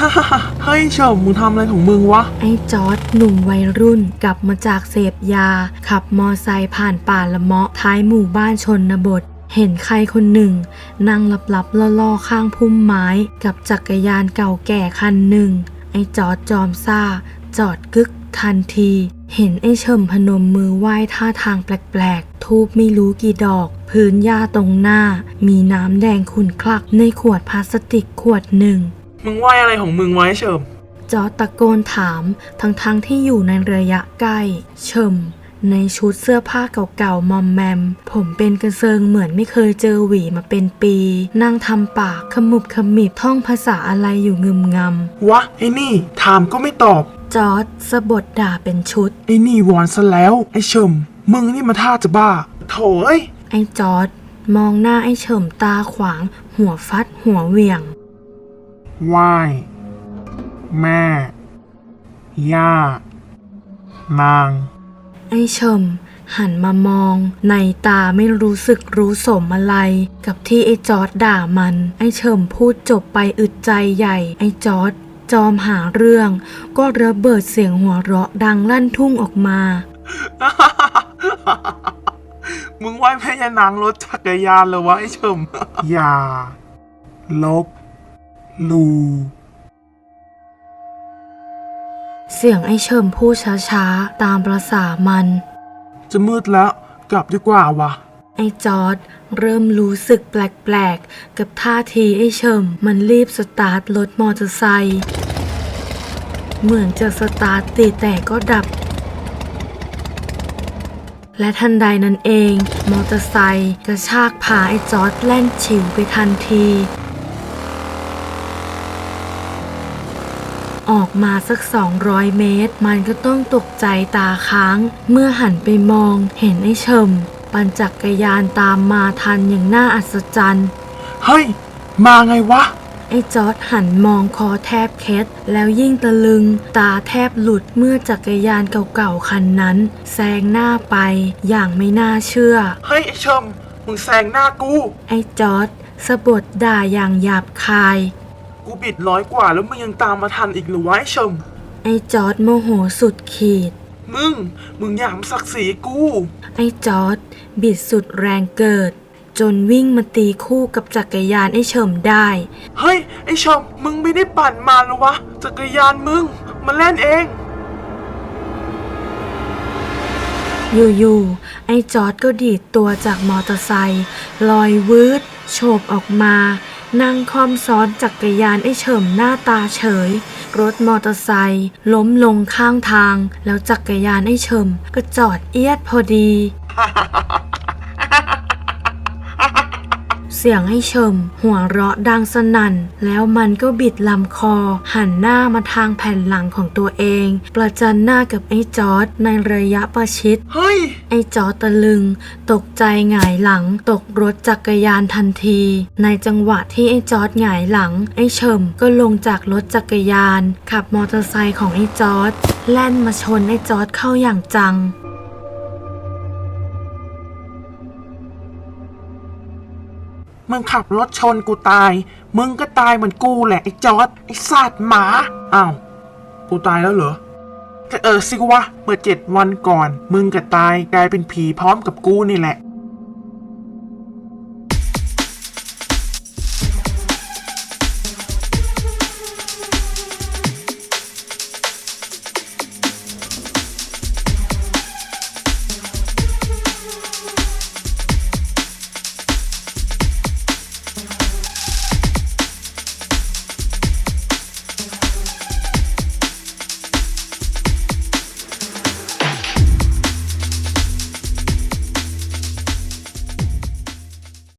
ฮ่าฮ่าฮ่าเฮ้ยเฉิมมึงทำอะไรของมึงวะ ไอ้จอร์ดหนุ่มวัยรุ่นกลับมาจากเสพยา ขับมอไซค์ผ่านป่าละเมาะท้ายหมู่บ้านชนบท เห็นใครคนหนึ่ง นั่งลับๆล่อๆข้างพุ่มไม้กับจักรยานเก่าแก่คันหนึ่ง ไอ้จอร์ดจอมซ่า จอดกึกทันที เห็นไอ้เฉิมพนมมือไหว้ท่าทางแปลกๆ ทูบไม่รู้กี่ดอก พื้นหญ้าตรงหน้า มีน้ำแดงขุ่นคลักในขวดพลาสติกขวดหนึ่ง มึงไหวอะไรของมึงไว้เฉิมจอร์จตะโกนถามทั้งๆทที่อยู่ในระยะใกล้ เฉิมในชุดเสื้อผ้าเก่าๆมอมแมม ผมเป็นกระเซิงเหมือนไม่เคยเจอหวีมาเป็นปี นั่งทำปากขมุบขมิบท่องภาษาอะไรอยู่งึมงวะไอ้นี่ ถามก็ไม่ตอบำจอร์จสะบดด่าเป็นชุด ไอ้นี่วอนซะแล้ว ไอ้เฉิมมึงนี่มาท่าจะบ้าโถเอ้ย ไอ้จอร์จมองหน้าไอ้เฉิมตาขวาง หัวฟัดหัวเหวี่ยง ไหว้แม่ ย่า นาง ไอ้เฉิมหันมามองในตาไม่รู้สึกรู้สมอะไร กับที่ไอ้จอร์ดด่ามัน ไอ้เฉิมพูดจบไปอึดใจใหญ่ ไอ้จอร์ดจอมหาเรื่อง ก็ระเบิดเสียงหัวเราะดังลั่นทุ่งออกมา มึงไหว้แม่ยานางรถจักรยานเหรอวะไอ้เฉิมอย่า ลบ ลู เสียงไอ้เฉิมพูดช้าๆ ตามประษามัน จะมืดแล้ว กลับดีกว่าวะไอ้จอร์ดเริ่มรู้สึกแปลกๆ กับท่าทีไอ้เฉิมมันรีบสตาร์ทรถมอเตอร์ไซค์เหมือนจะสตาร์ทติดแต่ก็ดับ และทันใดนั้นเอง มอเตอร์ไซค์กระชากพาไอ้จอร์ดแล่นฉิวไปทันที ออกมาสัก 200 เมตร มันก็ต้องตกใจตาค้าง เมื่อหันไปมองเห็นไอ้เฉิมปั่นจักรยานตามมาทันอย่างน่าอัศจรรย์ เฮ้ย มาไงวะ ไอ้จอร์ดหันมองคอแทบเคล็ดแล้วยิ่งตะลึง ตาแทบหลุดเมื่อจักรยานเก่าๆคันนั้น แซงหน้าไปอย่างไม่น่าเชื่อ เฮ้ย ไอ้เฉิมมึงแซงหน้ากู ไอ้จอร์ดสะบดด่าอย่างหยาบคาย กูบิดร้อยกว่าแล้วมึงยังตามมาทันอีกเหรือวะไอ้เฉิมไอ้จอร์ดโมโหสุดขีด มึง มึงหยามศักดิ์ศรีกู ไอ้จอร์ดบิดสุดแรงเกิด จนวิ่งมาตีคู่กับจักรยานไอ้เฉิมได้ เฮ้ย ไอ้เฉิมมึงไม่ได้ปั่นมาหรอวะ จักรยานมึงมาเล่นเอง อยู่ๆ ไอ้จอร์ดก็ดีดตัวจากมอเตอร์ไซค์ลอยวืดโฉบออกมา นั่งคล่อมซ้อนจักรยานไอ้เฉิมหน้าตาเฉย รถมอเตอร์ไซค์ล้มลงข้างทาง แล้วจักรยานไอ้เฉิมก็จอดเอียดพอดี เสียงไอ้เฉิมหัวเราะดังสนั่น แล้วมันก็บิดลำคอ หันหน้ามาทางแผ่นหลังของตัวเอง ประจันหน้ากับไอ้จอร์ดในระยะประชิด เฮ้ย ไอ้จอร์จตะลึง ตกใจหงายหลัง ตกรถจักรยานทันที ในจังหวะที่ไอ้จอร์จหงายหลัง ไอ้เฉิมก็ลงจากรถจักรยาน ขับมอเตอร์ไซค์ของไอ้จอร์จแล่นมาชนไอ้จอร์จเข้าอย่างจัง มึงขับรถชนกูตาย มึงก็ตายเหมือนกูแหละไอ้จอร์ดไอ้สัตว์หมา อ้าว กูตายแล้วเหรอก็เออสิวะ เมื่อเจ็ดวันก่อน มึงก็ตายกลายเป็นผีพร้อมกับกูนี่แหละ